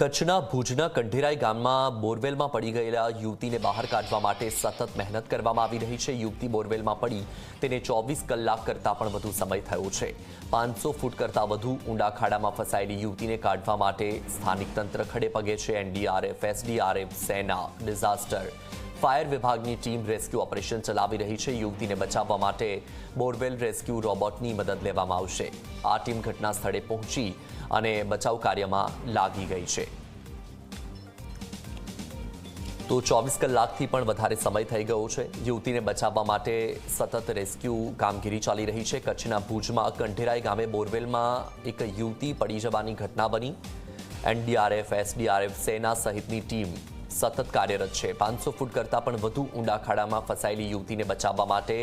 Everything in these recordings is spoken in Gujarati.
કચ્છના ભુજના કંઢેરાઈ ગામમાં બોરવેલમાં પડી ગયેલા યુવતીને બહાર કાઢવા માટે સતત મહેનત કરવામાં આવી રહી છે. યુવતી બોરવેલમાં પડી. તેને ચોવીસ કલાક કરતાં પણ વધુ સમય થયો છે. પાંચસો ફૂટ કરતાં વધુ ઊંડા ખાડામાં ફસાયેલી યુવતીને કાઢવા માટે સ્થાનિક તંત્ર ખડે પગે છે. એનડીઆરએફ, એસડીઆરએફ, સેના, ડિઝાસ્ટર ફાયર વિભાગની ટીમ રેસ્ક્યુ ઓપરેશન ચલાવી રહી છે. યુવતીને બચાવવા માટે બોરવેલ રેસ્ક્યુ રોબોટની મદદ લેવામાં આવશે. આ ટીમ ઘટના સ્થળે પહોંચી અને બચાવ કાર્યમાં લાગી ગઈ છે. તો ચોવીસ કલાકથી પણ વધારે સમય થઈ ગયો છે. યુવતીને બચાવવા માટે સતત રેસ્ક્યુ કામગીરી ચાલી રહી છે. કચ્છના ભુજમાં કંઢેરાઈ ગામે બોરવેલમાં એક યુવતી પડી જવાની ઘટના બની. એનડીઆરએફ, એસડીઆરએફ સેના સહિતની ટીમ સતત કાર્યરત છે. પાંચસો ફૂટ કરતાં પણ વધુ ઊંડા ખાડામાં ફસાયેલી યુવતીને બચાવવા માટે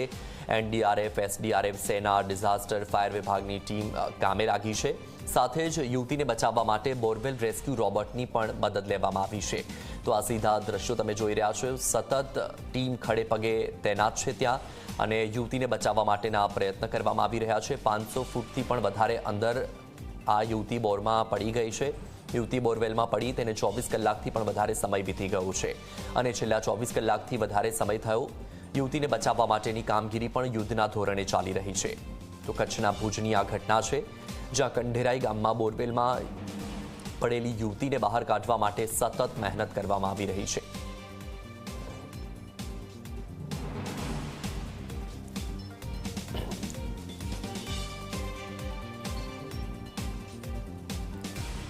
એનડીઆરએફ, એસડીઆરએફ સેના, ડિઝાસ્ટર, ફાયર વિભાગની ટીમ કામે લાગી છે. સાથે જ યુવતીને બચાવવા માટે બોરવેલ રેસ્ક્યુ રોબોટની પણ મદદ લેવામાં આવી છે. તો આ સીધા દ્રશ્યો તમે જોઈ રહ્યા છો. સતત ટીમ ખડે પગે તૈનાત છે ત્યાં અને યુવતીને બચાવવા માટેના પ્રયત્ન કરવામાં આવી રહ્યા છે. પાંચસો ફૂટથી પણ વધારે અંદર આ યુવતી બોરમાં પડી ગઈ છે. યુવતી બોરવેલમાં પડી તેને ચોવીસ કલાકથી પણ વધારે સમય વીતી ગયો છે. અને છેલ્લા ચોવીસ કલાકથી વધારે સમય થયો. યુવતીને બચાવવા માટેની કામગીરી પણ યુદ્ધના ધોરણે ચાલી રહી છે. તો કચ્છના ભુજની આ ઘટના છે, જ્યાં કંઢેરાઈ ગામમાં બોરવેલમાં પડેલી યુવતીને બહાર કાઢવા માટે સતત મહેનત કરવામાં આવી રહી છે.